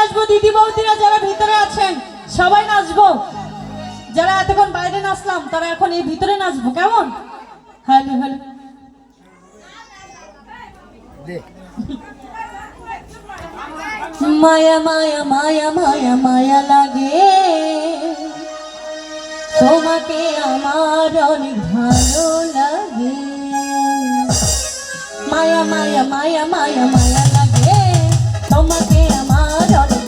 নাচবো দিদি বৌদিরা যারা ভিতরে আছেন সবাই নাচবো। যারা এতক্ষণ বাইরে নাচলাম তারা এখন এই ভিতরে নাচবো কেমন? Hello hello. মায়া মায়া মায়া মায়া মায়া লাগে। তোমাকে আমার অনেক ভালো লাগে। মায়া মায়া মায়া মায়া মায়া তোমাকে আমার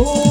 Oh.